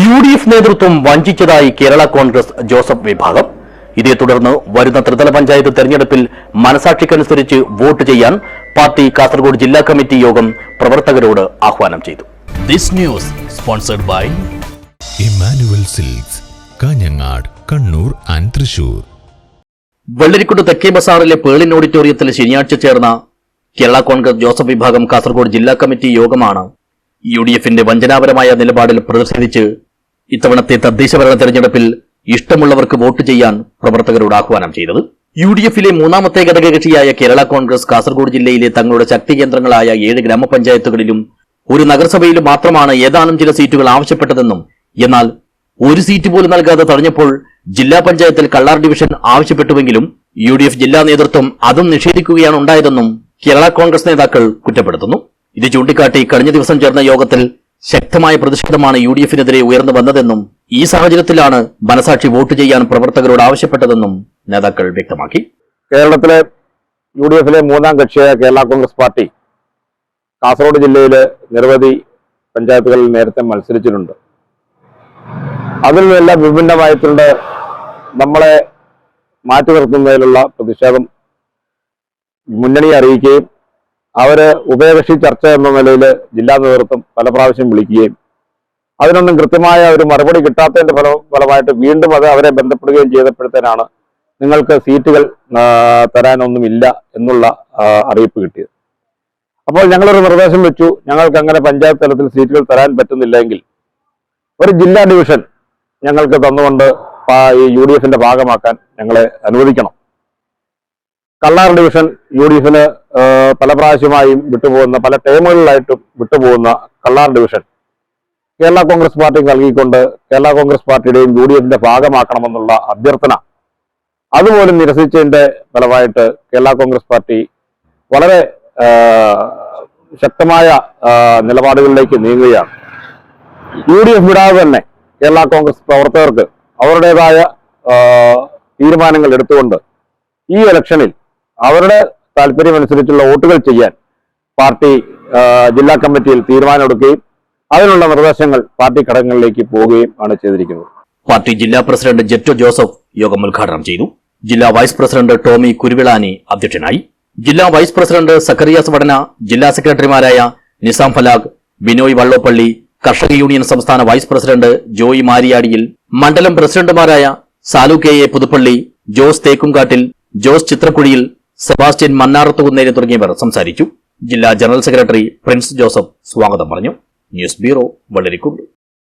U D F നേതൃത്വം വഞ്ചിച്ചതായി Kerala Congress Joseph വിഭാഗം. ഇതേ തുടർന്ന് വരുന്ന ത്രിതല പഞ്ചായത്ത് തെരഞ്ഞെടുപ്പിൽ മനസാക്ഷിക്കനുസരിച്ച് വോട്ട് ചെയ്യാൻ പാർട്ടി കാസർഗോഡ് ജില്ലാ കമ്മിറ്റി യോഗം പ്രവർത്തകരോട് ആഹ്വാനം ചെയ്തു. This news sponsored by Emmanuel silks Kanhangad Kannur and Thrissur. Vellarikundu തെക്കേ ബസാറിലെ പേളിൻ ഓഡിറ്റോറിയത്തിൽ ശനിയാഴ്ച ചേർന്ന കേരള കോൺഗ്രസ് ജോസഫ് വിഭാഗം കാസർഗോഡ് ജില്ലാ കമ്മിറ്റി യോഗമാണ് യു ഡി എഫിന്റെ വഞ്ചനാപരമായ നിലപാടിൽ പ്രതിഷേധിച്ച് ഇത്തവണത്തെ തദ്ദേശഭരണ തെരഞ്ഞെടുപ്പിൽ ഇഷ്ടമുള്ളവർക്ക് വോട്ട് ചെയ്യാൻ പ്രവർത്തകരോട് ആഹ്വാനം ചെയ്തത്. യു ഡി എഫിലെ മൂന്നാമത്തെ ഘടകകക്ഷിയായ കേരള കോൺഗ്രസ് കാസർഗോഡ് ജില്ലയിലെ തങ്ങളുടെ ശക്തി കേന്ദ്രങ്ങളായ ഏഴ് ഗ്രാമപഞ്ചായത്തുകളിലും ഒരു നഗരസഭയിലും മാത്രമാണ് ഏതാനും ചില സീറ്റുകൾ ആവശ്യപ്പെട്ടതെന്നും എന്നാൽ ഒരു സീറ്റ് പോലും നൽകാതെ തടഞ്ഞപ്പോൾ ജില്ലാ പഞ്ചായത്തിൽ കള്ളാർ ഡിവിഷൻ ആവശ്യപ്പെട്ടുവെങ്കിലും യു ഡി എഫ് ജില്ലാ നേതൃത്വം അതും നിഷേധിക്കുകയാണ് ഉണ്ടായതെന്നും കേരള കോൺഗ്രസ് നേതാക്കൾ കുറ്റപ്പെടുത്തുന്നു. ഇത് ചൂണ്ടിക്കാട്ടി കഴിഞ്ഞ ദിവസം ചേർന്ന യോഗത്തിൽ ശക്തമായ പ്രതിഷേധമാണ് യു ഡി എഫിനെതിരെ ഉയർന്നു വന്നതെന്നും ഈ സാഹചര്യത്തിലാണ് മനസാക്ഷി വോട്ട് ചെയ്യാൻ പ്രവർത്തകരോട് ആവശ്യപ്പെട്ടതെന്നും നേതാക്കൾ വ്യക്തമാക്കി. കേരളത്തിലെ യു ഡി എഫിലെ മൂന്നാം കക്ഷിയായ കേരള കോൺഗ്രസ് പാർട്ടി കാസർഗോഡ് ജില്ലയിലെ നിരവധി പഞ്ചായത്തുകളിൽ നേരത്തെ മത്സരിച്ചിട്ടുണ്ട്. അതിൽ നിന്നെല്ലാം വിഭിന്നമായിട്ടുണ്ട് നമ്മളെ മാറ്റി നിർത്തുന്നതിലുള്ള പ്രതിഷേധം മുന്നണി അറിയിക്കുകയും അവർ ഉഭയകക്ഷി ചർച്ച എന്ന നിലയിൽ ജില്ലാ നേതൃത്വം പല പ്രാവശ്യം വിളിക്കുകയും അതിനൊന്നും കൃത്യമായ ഒരു മറുപടി കിട്ടാത്തതിന്റെ ഫല ഫലമായിട്ട് വീണ്ടും അത് അവരെ ബന്ധപ്പെടുകയും ചെയ്തപ്പോഴത്തേനാണ് നിങ്ങൾക്ക് സീറ്റുകൾ തരാനൊന്നുമില്ല എന്നുള്ള അറിയിപ്പ് കിട്ടിയത്. അപ്പോൾ ഞങ്ങളൊരു നിർദ്ദേശം വെച്ചു. ഞങ്ങൾക്ക് അങ്ങനെ പഞ്ചായത്ത് തലത്തിൽ സീറ്റുകൾ തരാൻ പറ്റുന്നില്ലെങ്കിൽ ഒരു ജില്ലാ ഡിവിഷൻ ഞങ്ങൾക്ക് തന്നുകൊണ്ട് ഈ യു ഡി എഫിന്റെ ഭാഗമാക്കാൻ ഞങ്ങളെ അനുവദിക്കണം. കള്ളാർ ഡിവിഷൻ യു ഡി എഫിന് പല പ്രാവശ്യമായും വിട്ടുപോകുന്ന പല ടേമുകളിലായിട്ടും വിട്ടുപോകുന്ന കള്ളാർ ഡിവിഷൻ കേരള കോൺഗ്രസ് പാർട്ടിക്ക് നൽകിക്കൊണ്ട് കേരള കോൺഗ്രസ് പാർട്ടിയുടെയും യു ഡി എഫിന്റെ ഭാഗമാക്കണമെന്നുള്ള അഭ്യർത്ഥന. അതുപോലും നിരസിച്ചതിന്റെ ഫലമായിട്ട് കേരള കോൺഗ്രസ് പാർട്ടി വളരെ ശക്തമായ നിലപാടുകളിലേക്ക് നീങ്ങുകയാണ്. യു ഡി എഫ് വിടാതെ തന്നെ കേരള കോൺഗ്രസ് പ്രവർത്തകർക്ക് അവരുടേതായ തീരുമാനങ്ങൾ എടുത്തുകൊണ്ട് ഈ ഇലക്ഷനിൽ അവരുടെ താല്പര്യമനുസരിച്ചുള്ള വോട്ടുകൾ ചെയ്യാൻ പാർട്ടി ജില്ലാ കമ്മിറ്റിയിൽ തീരുമാനമെടുക്കുകയും അതിനുള്ള നിർദ്ദേശങ്ങൾ പാർട്ടി ഘടകങ്ങളിലേക്ക് പോവുകയും ആണ് ചെയ്തിരിക്കുന്നത്. പാർട്ടി ജില്ലാ പ്രസിഡന്റ് ജെറ്റോ ജോസഫ് യോഗം ഉദ്ഘാടനം ചെയ്തു. ജില്ലാ വൈസ് പ്രസിഡന്റ് ടോമി കുരുവിളാനി അധ്യക്ഷനായി. ജില്ലാ വൈസ് പ്രസിഡന്റ് സക്കറിയാസ് വടന ജില്ലാ സെക്രട്ടറിമാരായ നിസാം ഫലാഖ് ബിനോയ് വള്ളോപ്പള്ളി കർഷക യൂണിയൻ സംസ്ഥാന വൈസ് പ്രസിഡന്റ് ജോയി മാരിയാടിയിൽ മണ്ഡലം പ്രസിഡന്റുമാരായ Salu K A Puthuppally Jose Thekkumkattil Jose Chithrakuzhiyil Sebastian Mannarathukunneri തുടങ്ങിയവർ സംസാരിച്ചു. ജില്ലാ ജനറൽ സെക്രട്ടറി പ്രിൻസ് ജോസഫ് സ്വാഗതം പറഞ്ഞു. News bureau Vellarikundu.